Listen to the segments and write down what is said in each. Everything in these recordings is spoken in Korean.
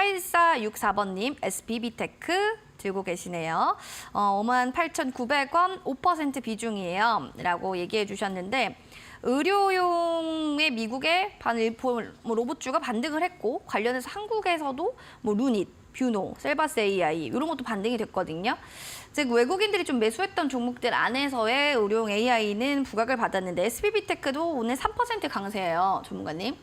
8464번님 SBB테크 들고 계시네요. 어, 58,900원 5% 비중이에요. 라고 얘기해 주셨는데 의료용의 미국의 반일포 뭐 로봇주가 반등을 했고 관련해서 한국에서도 뭐 루닛, 뷰노, 셀바스 AI 이런 것도 반등이 됐거든요. 즉 외국인들이 좀 매수했던 종목들 안에서의 의료용 AI는 부각을 받았는데 SBB테크도 오늘 3% 강세예요, 전문가님.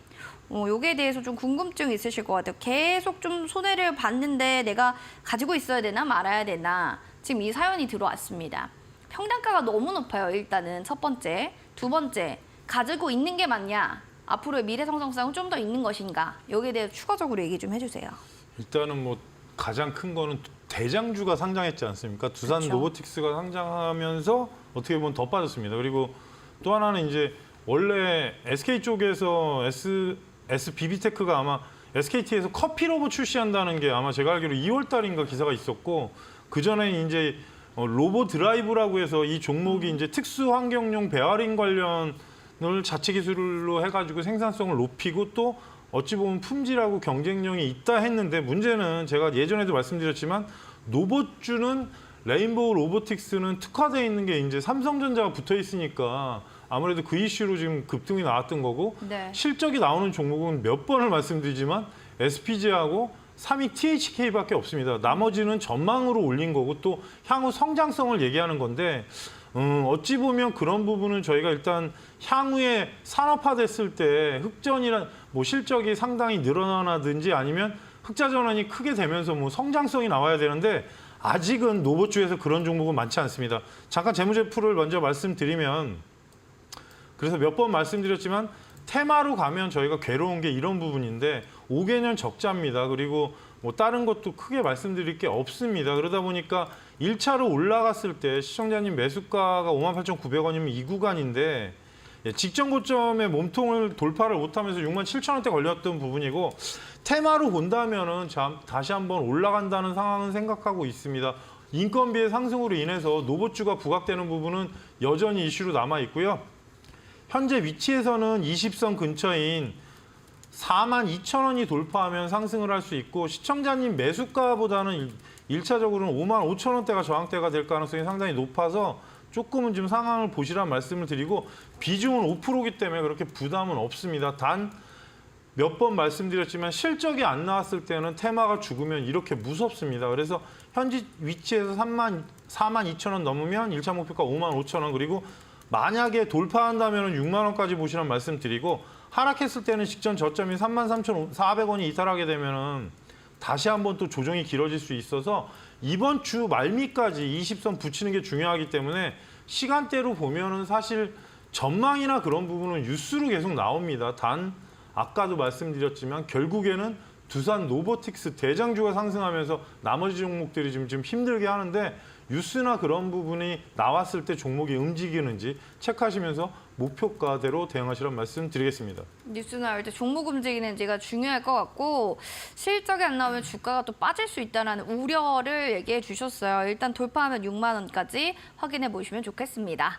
어, 요기에 대해서 좀 궁금증 있으실 것 같아요. 계속 좀 손해를 봤는데 내가 가지고 있어야 되나 말아야 되나 지금 이 사연이 들어왔습니다. 평단가가 너무 높아요. 일단은 첫 번째, 두 번째 가지고 있는 게 맞냐? 앞으로의 미래 성장성은 좀 더 있는 것인가? 여기에 대해서 추가적으로 얘기 좀 해주세요. 일단은 뭐 가장 큰 거는 대장주가 상장했지 않습니까? 두산 그렇죠. 로보틱스가 상장하면서 어떻게 보면 더 빠졌습니다. 그리고 또 하나는 이제 원래 SK 쪽에서 S SBB테크가 아마 SKT에서 커피 로봇 출시한다는 게 아마 제가 알기로 2월 달인가 기사가 있었고 그 전에 이제 어, 로보 드라이브라고 해서 이 종목이 이제 특수 환경용 베어링 관련을 자체 기술로 해가지고 생산성을 높이고 또 어찌 보면 품질하고 경쟁력이 있다 했는데 문제는 제가 예전에도 말씀드렸지만 로봇주는 레인보우 로보틱스는 특화되어 있는 게 이제 삼성전자가 붙어 있으니까 아무래도 그 이슈로 지금 급등이 나왔던 거고 네. 실적이 나오는 종목은 몇 번을 말씀드리지만 SPG하고 삼익 THK밖에 없습니다. 나머지는 전망으로 올린 거고 또 향후 성장성을 얘기하는 건데 음, 어찌 보면 그런 부분은 저희가 일단 향후에 산업화됐을 때 흑전이란 뭐 실적이 상당히 늘어나든지 아니면 흑자 전환이 크게 되면서 뭐 성장성이 나와야 되는데 아직은 노보주에서 그런 종목은 많지 않습니다. 잠깐 재무제표를 먼저 말씀드리면 그래서 몇 번 말씀드렸지만 테마로 가면 저희가 괴로운 게 이런 부분인데 5개년 적자입니다. 그리고 뭐 다른 것도 크게 말씀드릴 게 없습니다. 그러다 보니까 1차로 올라갔을 때 시청자님 매수가가 58,900원이면 이 구간인데 예, 직전 고점의 몸통을 돌파를 못하면서 6만 7천 원대 걸렸던 부분이고 테마로 본다면은 자- 다시 한번 올라간다는 상황은 생각하고 있습니다. 인건비의 상승으로 인해서 노보주가 부각되는 부분은 여전히 이슈로 남아 있고요. 현재 위치에서는 20선 근처인 4만 2천 원이 돌파하면 상승을 할 수 있고 시청자님 매수가보다는 일차적으로는 5만 5천 원대가 저항대가 될 가능성이 상당히 높아서 조금은 좀 상황을 보시란 말씀을 드리고 비중은 5%이기 때문에 그렇게 부담은 없습니다. 단 몇 번 말씀드렸지만 실적이 안 나왔을 때는 테마가 죽으면 이렇게 무섭습니다. 그래서 현지 위치에서 3만 4만 2천 원 넘으면 1차 목표가 5만 5천 원 그리고 만약에 돌파한다면 6만 원까지 보시란 말씀드리고 하락했을 때는 직전 저점이 3만 3,400원이 이탈하게 되면은 다시 한번 또 조정이 길어질 수 있어서 이번 주 말미까지 20선 붙이는 게 중요하기 때문에 시간대로 보면은 사실 전망이나 그런 부분은 뉴스로 계속 나옵니다. 단 아까도 말씀드렸지만 결국에는 두산 노보틱스 대장주가 상승하면서 나머지 종목들이 지금 좀 힘들게 하는데 뉴스나 그런 부분이 나왔을 때 종목이 움직이는지 체크하시면서 목표가대로 대응하시란 말씀 드리겠습니다. 뉴스 나올 때 종목 움직이는지가 중요할 것 같고 실적이 안 나오면 주가가 또 빠질 수 있다는 우려를 얘기해 주셨어요. 일단 돌파하면 6만 원까지 확인해 보시면 좋겠습니다.